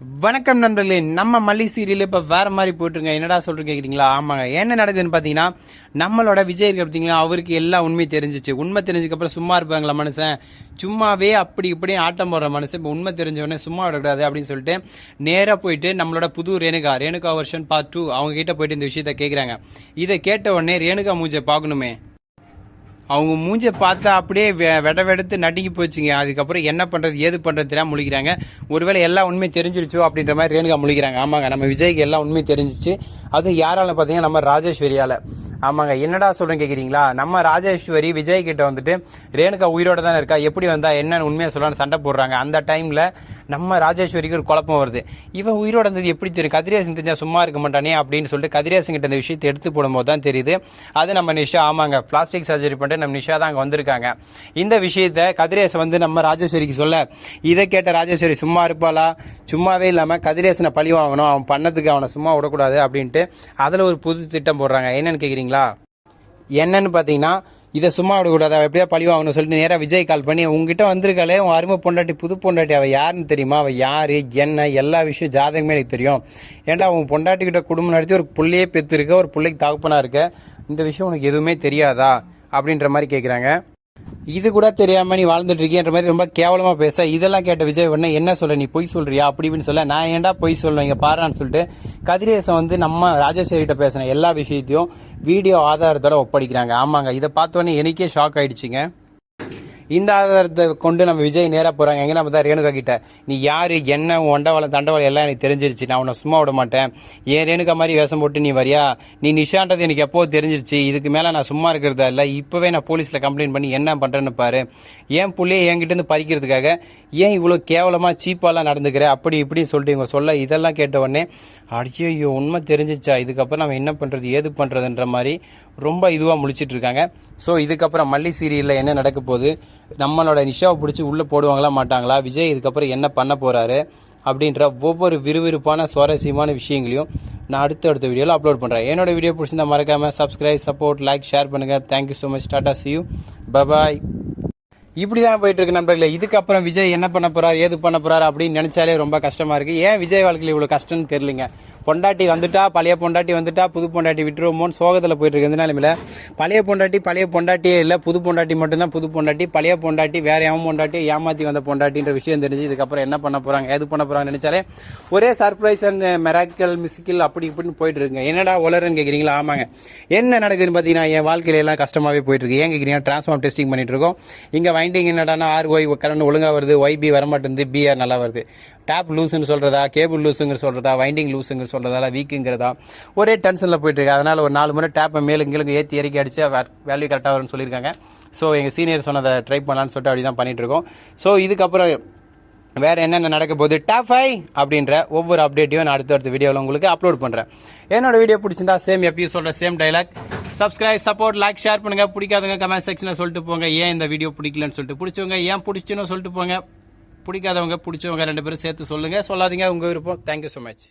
வணக்கம் நண்பர்களே நம்ம மல்லி சீரியல் இப்போ வேற மாதிரி போயிட்டுருங்க. என்னடா சொல்கிறேன் கேட்குறீங்களா ஆமாங்க. என்ன நடக்குதுன்னு பார்த்தீங்கன்னா நம்மளோட விஜய் இருக்கு பார்த்தீங்களா அவருக்கு எல்லா உண்மையும் தெரிஞ்சிச்சு. உண்மை தெரிஞ்சதுக்கப்புறம் சும்மா இருப்பாங்களா மனுஷன்? சும்மாவே அப்படி இப்படி ஆட்டம் போடுற மனுஷன். இப்போ உண்மை தெரிஞ்சவொடனே சும்மா விடக்கூடாது அப்படின்னு சொல்லிட்டு நேராக போயிட்டு நம்மளோட புது ரேணுகா ரேணுகா வருஷன் பார்ட் டூ அவங்க கிட்ட போயிட்டு இந்த விஷயத்த கேட்குறாங்க இதை கேட்ட உடனே ரேணுகா மூஞ்சை பார்க்கணுமே அவங்க மூஞ்ச பார்த்தா அப்படியே வெ- வெட வெடுத்து நடுங்கி போச்சுங்க. அதுக்கப்புறம் என்ன பண்றது ஏது பண்றது முழிக்கிறாங்க. ஒருவேளை எல்லா உண்மையும் தெரிஞ்சிருச்சோ அப்படின்ற மாதிரி ரேணுகா முழிக்கிறாங்க. ஆமாங்க நம்ம விஜய்க்கு எல்லா உண்மையும் தெரிஞ்சிச்சு. அதுவும் யாரால பார்த்தீங்கன்னா நம்ம ராஜேஸ்வரியால. ஆமாங்க. என்னடா சொல்றேன் கேக்குறீங்களா? நம்ம ராஜேஸ்வரி விஜய் கிட்ட வந்துட்டு ரேணுகா உயிரோட தானே இருக்கா? எப்படி வந்தா என்னன்னு உண்மையா சொல்லலாம்னு சண்டை போடுறாங்க. அந்த டைம்ல நம்ம ராஜேஸ்வரிக்கு ஒரு குழப்பம் வருது. இவன் உயிரோட இருந்தது எப்படி தெரியும்? கதிரேசன் தெரிஞ்சா சும்மா இருக்க மாட்டானே அப்படின்னு சொல்லிட்டு கதிரேசன் கிட்ட இந்த விஷயத்தை எடுத்து போடும்போது தான் தெரியுது. அது நம்ம நிஷா ஆமாங்க. பிளாஸ்டிக் சர்ஜரி பண்ணிட்டு நம்ம நிஷா தான் அங்கே வந்திருக்காங்க. இந்த விஷயத்த கதிரேசன் வந்து நம்ம ராஜேஸ்வரிக்கு சொல்ல இதை கேட்ட ராஜேஸ்வரி சும்மா இருப்பாளா? சும்மாவே இல்லாமல் கதிரேசனை பழி வாங்கணும். அவன் பண்ணதுக்கு அவனை சும்மா விடக்கூடாது அப்படின்ட்டு அதில் ஒரு புது திட்டம் போடுறாங்க. என்னன்னு சரிங்களா என்னன்னு பார்த்தீங்கன்னா இதை சும்மா விடக்கூடாது. அவள் எப்படியா பழி வாங்கணும் சொல்லிட்டு நேராக விஜய் கால் பண்ணி உங்ககிட்ட வந்திருக்காளே உன் அருமை பொண்டாட்டி புது பொண்டாட்டி அவள் யாருன்னு தெரியுமா? அவள் யார்? என்ன? எல்லா விஷயம் ஜாதகமே எனக்கு தெரியும். ஏன்டா உன் பொண்டாட்டிக்கிட்ட குடும்பம் நடத்தி ஒரு பிள்ளையே பெற்றிருக்க ஒரு பிள்ளைக்கு தகுப்பனாக இருக்க? இந்த விஷயம் உனக்கு எதுவுமே தெரியாதா? அப்படின்ற மாதிரி கேட்குறாங்க இது கூட தெரியாம நீ வாழ்ந்துட்டு இருக்கியன்ற மாதிரி ரொம்ப கேவலமா பேச. இதெல்லாம் கேட்ட விஜய் உடனே என்ன சொல்ல நீ பொய் சொல்றியா? அப்படி இப்படின்னு சொல்ல. நான் ஏன்டா பொய் சொல்லுவேன் இங்க பாருன்னு சொல்லிட்டு கதிரேசன் வந்து நம்ம ராஜேஸ்வரி கிட்ட பேசின எல்லா விஷயத்தையும் வீடியோ ஆதாரத்தோட ஒப்படைக்கிறாங்க. ஆமாங்க. இதை பார்த்தோன்னே எனக்கே ஷாக் ஆயிடுச்சுங்க. இந்த ஆதாரத்தை கொண்டு நம்ம விஜய் நேராக போகிறாங்க எங்கே நம்ம தான் ரேணுகா கிட்ட. நீ யார்? என்ன? ஒண்டவாளம் தண்டவாளம் எல்லாம் எனக்கு தெரிஞ்சிருச்சு. நான் உன்னை சும்மா விட மாட்டேன். ஏன் ரேணுகா மாதிரி வேஷம் போட்டு நீ வரியா? நீ நிஷான்றது எனக்கு எப்போ தெரிஞ்சிருச்சு? இதுக்கு மேலே நான் சும்மா இருக்கிறதா இல்லை? இப்போவே நான் போலீஸில் கம்ப்ளைண்ட் பண்ணி என்ன பண்ணுறேன்னு பாரு. ஏன் பிள்ளைய என்கிட்டேருந்து பறிக்கிறதுக்காக ஏன் இவ்வளோ கேவலமாக சீப்பாலாம் நடந்துக்கிற? அப்படி இப்படின்னு சொல்லிட்டு இவங்க சொல்ல இதெல்லாம் கேட்ட உடனே ஐயோ உண்மை தெரிஞ்சிச்சா? இதுக்கப்புறம் நம்ம என்ன பண்ணுறது ஏது பண்ணுறதுன்ற மாதிரி ரொம்ப இதுவாக முழிச்சிட்டு இருக்காங்க. ஸோ இதுக்கப்புறம் மல்லி சீரியலில் என்ன நடக்க போகுது? நம்மளோட நிஷாவை பிடிச்சி உள்ளே போடுவாங்களா மாட்டாங்களா? விஜய் இதுக்கப்புறம் என்ன பண்ண போகிறாரு அப்படின்ற ஒவ்வொரு விறுவிறுப்பான சுவாரஸ்யமான விஷயங்களையும் நான் அடுத்த அடுத்த வீடியோவில் அப்லோட் பண்ணுறேன் என்னோட வீடியோ பிடிச்சிருந்தா மறக்காமல் சப்ஸ்கிரைப் சப்போர்ட் லைக் ஷேர் பண்ணுங்கள் thank you so much tata see you bye bye இப்படிதான் போயிட்டு இருக்கு நண்பர்களே. இதுக்கப்புறம் விஜய் என்ன பண்ண போறாரு ஏது பண்ண போறாரு அப்படின்னு நினைச்சாலே ரொம்ப கஷ்டமா இருக்கு. ஏன் விஜய் வாழ்க்கையில் இவ்வளவு கஷ்டம்னு தெரியலங்க? பொண்டாட்டி வந்துட்டா பழைய பொண்டாட்டி வந்துட்டா புது பொண்டாட்டி விட்டுருவோமோன்னு சோகத்தில் போயிட்டு இருக்கு இந்த நிலைமையில? பழைய பொண்டாட்டி பழைய பொண்டாட்டியே இல்லை. புது பொண்டாட்டி மட்டும்தான் புது பொண்டாட்டி. பழைய பொண்டாட்டி வேற எவன் பொண்டாட்டி ஏமாத்தி வந்த பொண்டாட்டின்ற விஷயம் தெரிஞ்சு இதுக்கப்புறம் என்ன பண்ண போறாங்க எது பண்ண போறாங்க நினைச்சாலே ஒரே சர்ப்ரைஸ் அண்ட் மெராக்கல் மிஸ்கில் அப்படி இப்படின்னு போயிட்டு இருக்குங்க என்னடா உலருன்னு கேட்குறீங்களா ஆமாங்க. என்ன நடக்குதுன்னு பார்த்தீங்கன்னா என் வாழ்க்கையில எல்லாம் கஷ்டமாகவே போயிட்டு இருக்கு ஏன் கேட்குறீங்க டிரான்ஸ்ஃபார்ம் டெஸ்டிங் பண்ணிட்டு இருக்கோம் இங்கே வைண்டிங் என்னடானா ஆர் ஒய் கரண்ட் ஒழுங்காக வருது. ஒய் பி வரமாட்டேங்குது. பிஆர் நல்லா வருது. டேப் லூஸுன்னு சொல்கிறதா கேபிள் லூஸுங்கிற சொல்கிறதா வைண்டிங் லூஸுங்கிற சொல்கிறதா வீக்குங்கிறதா ஒரே டென்ஷனில் போயிட்டுருக்கு அதனால் ஒரு நாலு முறை டேப்பை மேலும் கீழே ஏற்றி இறக்கி அடிச்சு வேல்யூ கரெக்டாக வரும்னு சொல்லியிருக்காங்க. ஸோ எங்கள் சீனியர் சொன்னதை ட்ரை பண்ணலான்னு சொல்லிட்டு அப்படி தான் பண்ணிகிட்ருக்கோம் இருக்கோம். ஸோ இதுக்கப்புறம் வேறு என்னென்ன நடக்க போகுது? டாப் ஃபைவ் அப்படின்ற ஒவ்வொரு அப்டேட்டையும் நான் அடுத்த அடுத்த வீடியோவில் உங்களுக்கு அப்லோட் பண்ணுறேன் என்னோட வீடியோ பிடிச்சிருந்தா சேம் எப்பயும் சொல்கிற same dialogue subscribe support like share பண்ணுங்க. பிடிக்காதவங்க கமெண்ட் செக்ஷனில் சொல்லிட்டு போங்க. ஏன் இந்த வீடியோ பிடிக்கலன்னு சொல்லிட்டு பிடிச்சவங்க ஏன் பிடிச்சுன்னு சொல்லிட்டு போங்க. பிடிக்காதவங்க பிடிச்சவங்க ரெண்டு பேரும் சேர்த்து சொல்லுங்கள் சொல்லாதீங்க உங்கள் விருப்பம். Thank you so much